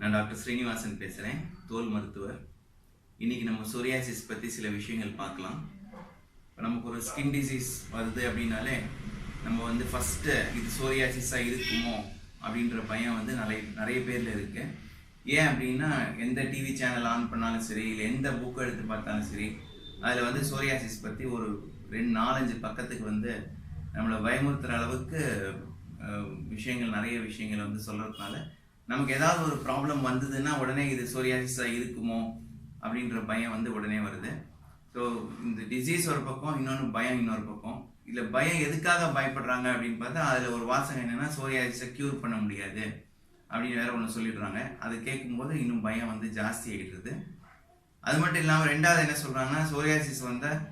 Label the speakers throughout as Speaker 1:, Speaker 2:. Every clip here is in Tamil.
Speaker 1: நான் டாக்டர் ஸ்ரீனிவாசன் பேசுகிறேன் தோல் மருத்துவர். இன்றைக்கி நம்ம சோரியாசிஸ் பற்றி சில விஷயங்கள் பார்க்கலாம். இப்போ நமக்கு ஒரு ஸ்கின் டிசீஸ் வருது அப்படின்னாலே நம்ம வந்து ஃபஸ்ட்டு இது சோரியாசிஸாக இருக்குமோ அப்படின்ற பயம் வந்து நிறைய நிறைய பேரில் இருக்கு. ஏன் அப்படின்னா எந்த டிவி சேனல் ஆன் பண்ணாலும் சரி இல்லை எந்த புக் எடுத்து பார்த்தாலும் சரி அதில் வந்து சோரியாசிஸ் பற்றி ஒரு ரெண்டு நாலஞ்சு பக்கத்துக்கு வந்து நம்மளை பயமுறுத்துகிற அளவுக்கு விஷயங்கள் நிறைய விஷயங்கள் வந்து சொல்கிறதுனால நமக்கு ஏதாவது ஒரு ப்ராப்ளம் வந்ததுன்னா உடனே இது சோரியாசிஸாக இருக்குமோ அப்படின்ற பயம் வந்து உடனே வருது. ஸோ இந்த டிசீஸ் ஒரு பக்கம் இன்னொன்று பயம் இன்னொரு பக்கம். இதில் பயம் எதுக்காக பயப்படுறாங்க அப்படின்னு பார்த்தா அதில் ஒரு வாசகம் என்னென்னா சோரியாசிஸை க்யூர் பண்ண முடியாது அப்படின்னு வேற ஒன்று சொல்லிடுறாங்க. அது கேட்கும்போது இன்னும் பயம் வந்து ஜாஸ்தி ஆகிடுது அது மட்டும் இல்லாமல் ரெண்டாவது என்ன சொல்கிறாங்கன்னா சோரியாசிஸ் வந்தால்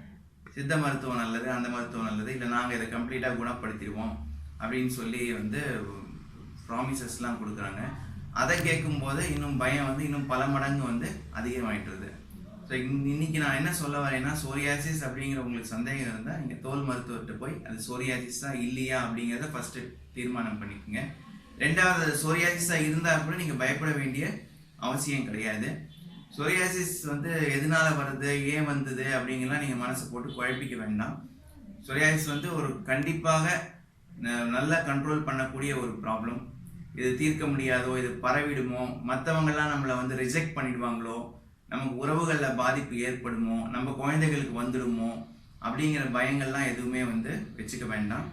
Speaker 1: சித்த மருத்துவம் நல்லது அந்த மருத்துவம் நல்லது. இல்லை நாங்கள் இதை கம்ப்ளீட்டாக குணப்படுத்திடுவோம் அப்படின்னு சொல்லி வந்து ப்ராமிசஸ்லாம் கொடுக்குறாங்க. அதை கேட்கும்போது இன்னும் பயம் வந்து இன்னும் பல மடங்கு வந்து அதிகமாயிட்டுருது. ஸோ இன்னைக்கு நான் என்ன சொல்ல வரேன்னா சோரியாசிஸ் அப்படிங்கிற உங்களுக்கு சந்தேகம் இருந்தால் நீங்கள் தோல் மருத்துவர்கிட்ட போய் அது சோரியாசிஸா இல்லையா அப்படிங்கிறத ஃபஸ்ட்டு தீர்மானம் பண்ணிக்கோங்க. ரெண்டாவது சோரியாசிஸாக இருந்தால் கூட நீங்கள் பயப்பட வேண்டிய அவசியம் கிடையாது. சோரியாசிஸ் வந்து எதனால வருது ஏன் வந்தது அப்படிங்கலாம் நீங்கள் மனசை போட்டு குழப்பிக்க வேண்டாம். சோரியாசிஸ் வந்து ஒரு கண்டிப்பாக நல்லா கண்ட்ரோல் பண்ணக்கூடிய ஒரு ப்ராப்ளம் இது தீர்க்க முடியாதோ இது பரவிடுமோ மற்றவங்கெல்லாம் நம்மளை வந்து ரிஜெக்ட் பண்ணிடுவாங்களோ நமக்கு உறவுகளில் பாதிப்பு ஏற்படுமோ நம்ம குழந்தைகளுக்கு வந்துடுமோ அப்படிங்கிற பயங்கள்லாம் எதுவுமே வந்து வச்சுக்க வேண்டாம்.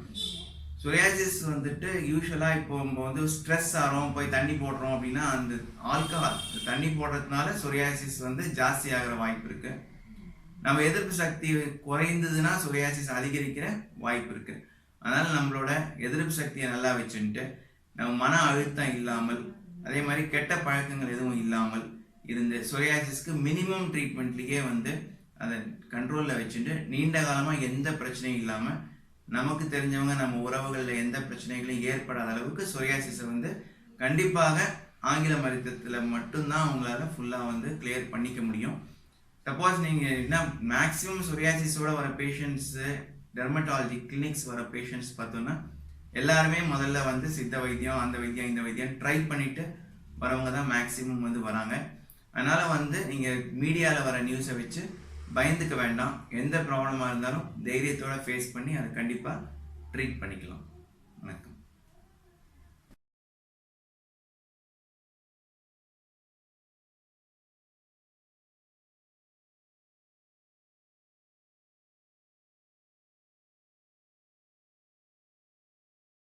Speaker 1: சொரியாசிஸ் வந்துட்டு யூஸ்வலாக இப்போ நம்ம வந்து ஸ்ட்ரெஸ் ஆகிறோம் போய் தண்ணி போடுறோம் அப்படின்னா அந்த ஆல்கஹால் தண்ணி போடுறதுனால சொரியாசிஸ் வந்து ஜாஸ்தி ஆகிற வாய்ப்பு இருக்குது நம்ம எதிர்ப்பு சக்தி குறைந்ததுன்னா சொரியாசிஸ் அதிகரிக்கிற வாய்ப்பு இருக்குது அதனால் நம்மளோட எதிர்ப்பு சக்தியை நல்லா வச்சுன்ட்டு நம்ம மன அழுத்தம் இல்லாமல் அதே மாதிரி கெட்ட பழக்கங்கள் எதுவும் இல்லாமல் இருந்த சொரியாசிஸ்க்கு மினிமம் ட்ரீட்மெண்ட்லேயே வந்து அதை கண்ட்ரோலில் வச்சுட்டு நீண்ட காலமாக எந்த பிரச்சனையும் இல்லாமல் நமக்கு தெரிஞ்சவங்க நம்ம உறவுகளில் எந்த பிரச்சனைகளும் ஏற்படாத அளவுக்கு சொரியாசிஸை வந்து கண்டிப்பாக ஆங்கில மருத்துவத்தில் மட்டும்தான் அவங்களால ஃபுல்லாக வந்து கிளியர் பண்ணிக்க முடியும். சப்போஸ் நீங்கள் என்ன மேக்ஸிமம் சொரியாசிஸோட வர பேஷண்ட்ஸு டெர்மட்டாலஜி கிளினிக்ஸ் வர பேஷண்ட்ஸ் பார்த்தோன்னா எல்லாருமே முதல்ல வந்து சித்த வைத்தியம் அந்த வைத்தியம் இந்த வைத்தியம் ட்ரை பண்ணிட்டு வரவங்க தான் மேக்ஸிமம் வந்து வராங்க. அதனால் வந்து நீங்கள் மீடியாவில் வர நியூஸை வச்சு பயந்துக்க வேண்டாம். எந்த ப்ராப்ளமாக இருந்தாலும் தைரியத்தோடு ஃபேஸ் பண்ணி அதை கண்டிப்பாக ட்ரீட் பண்ணிக்கலாம். வணக்கம்.